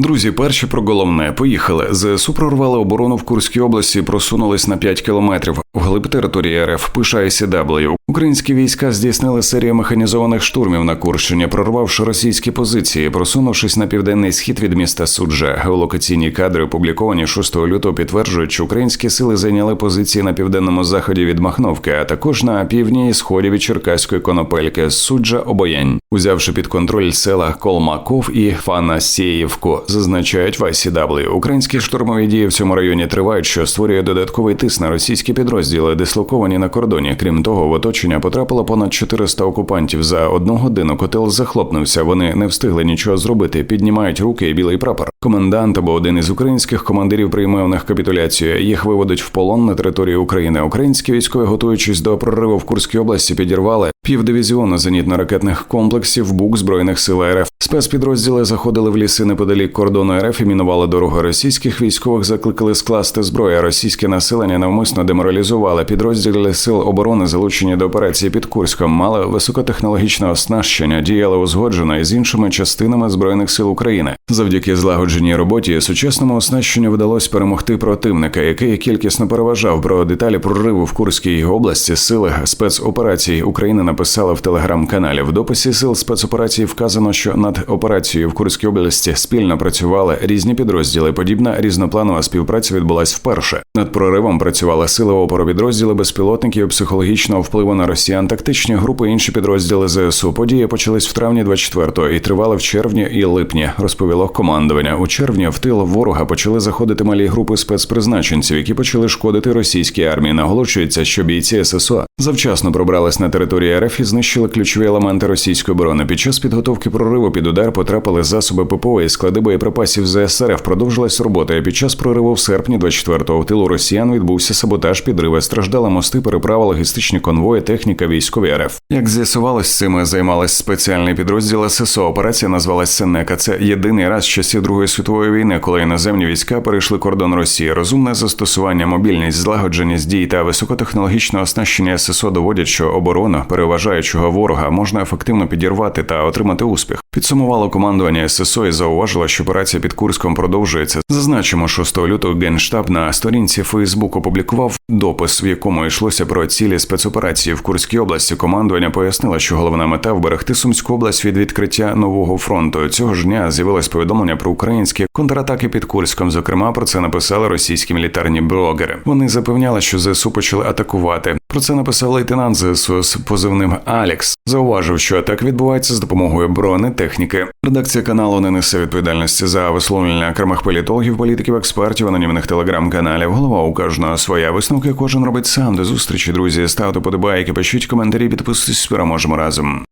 Друзі, перші про головне поїхали. ЗСУ прорвали оборону в Курській області, просунулись на 5 кілометрів. Вглиб території РФ пише ICW. Українські війська здійснили серію механізованих штурмів на Курщині, прорвавши російські позиції, просунувшись на південний схід від міста Суджа. Геолокаційні кадри, опубліковані 6 лютого, підтверджують, що українські сили зайняли позиції на південному заході від Махновки, а також на півдні і сході від Черкаської конопельки Суджа Обоянь, узявши під контроль села Колмаков і Фанасєєвку, зазначають в ICW. Українські штурмові дії в цьому районі тривають, що створює додатковий тиск на російські підрозділи, дислоковані на кордоні. Крім того, в оточення потрапило понад 400 окупантів. За одну годину котел захлопнувся. Вони не встигли нічого зробити. Піднімають руки і білий прапор. Комендант або один із українських командирів прийме у них капітуляцію. Їх виводять в полон на території України. Українські військові, готуючись до прориву в Курській області, підірвали півдивізіону зенітно-ракетних комплексів БУК збройних сил РФ. Спецпідрозділи заходили в ліси неподалік кордону РФ і мінували дорогу. Російських військових закликали скласти зброю. Російське населення навмисно деморалізували. Підрозділи сил оборони, залучені до операції під Курськом, мали високотехнологічне оснащення, діяли узгоджено із іншими частинами збройних сил України. Завдяки злагодженій роботі сучасному оснащенню вдалося перемогти противника, який кількісно переважав про деталі прориву в Курській області. Сили спецоперацій України написали в телеграм-каналі. В дописі сил спецоперацій вказано, що над операцією в Курській області спільно працювали різні підрозділи. Подібна різнопланова співпраця відбулась вперше. Над проривом працювали сили опору підрозділи безпілотників, психологічного впливу на росіян, тактичні групи, інші підрозділи ЗСУ. Події почались в травні 24-го і тривали в червні і липні. Розповіло командування. У червні в тил ворога почали заходити малі групи спецпризначенців, які почали шкодити російській армії. Наголошується, що бійці ССО завчасно пробрались на територію РФ і знищили ключові елементи російської оборони. Під час підготовки прориву під удар потрапили засоби ППО і склади боєприпасів ЗСРФ. Продовжилась робота. І Під час прориву в серпні 24-го в тилу росіян відбувся саботаж, підриви, страждали мости, переправи, логістичні конвої, техніка, військові РФ. Як з'ясувалось, цими займались спеціальний підрозділ ССО. Операція назвалась Сенека. Це єдиний раз з часів Другої світової війни, коли іноземні війська перейшли кордон Росії. Розумне застосування, мобільність, злагодженість дій та високотехнологічне оснащення ССО доводять, що оборона переважаючого ворога можна ефективно підірвати та отримати успіх. Підсумувало командування ССО і зауважило, що операція під Курском продовжується. Зазначимо, 6 лютого генштаб на сторінці Фейсбук опублікував допис, в якому йшлося про цілі спецоперації в Курській області. Командування пояснило, що головна мета вберегти Сумську область від відкриття нового фронту. Цього ж дня з'явилось повідомлення про українські контратаки під Курськом. Зокрема, про це написали російські мілітарні блогери. Вони запевняли, що ЗСУ почали атакувати. Про це написав лейтенант ЗСУ з позивним Алікс. Зауважив, що атак відбувається з допомогою бронетехніки. Редакція каналу не несе відповідальності за висловлення окремих політологів, політиків, експертів, анонімних телеграм-каналів. Голова у кожного своя висновки. Кожен робить сам. До зустрічі, друзі. Ставте подобайки, пишіть коментарі, підписуйтесь. Переможемо разом.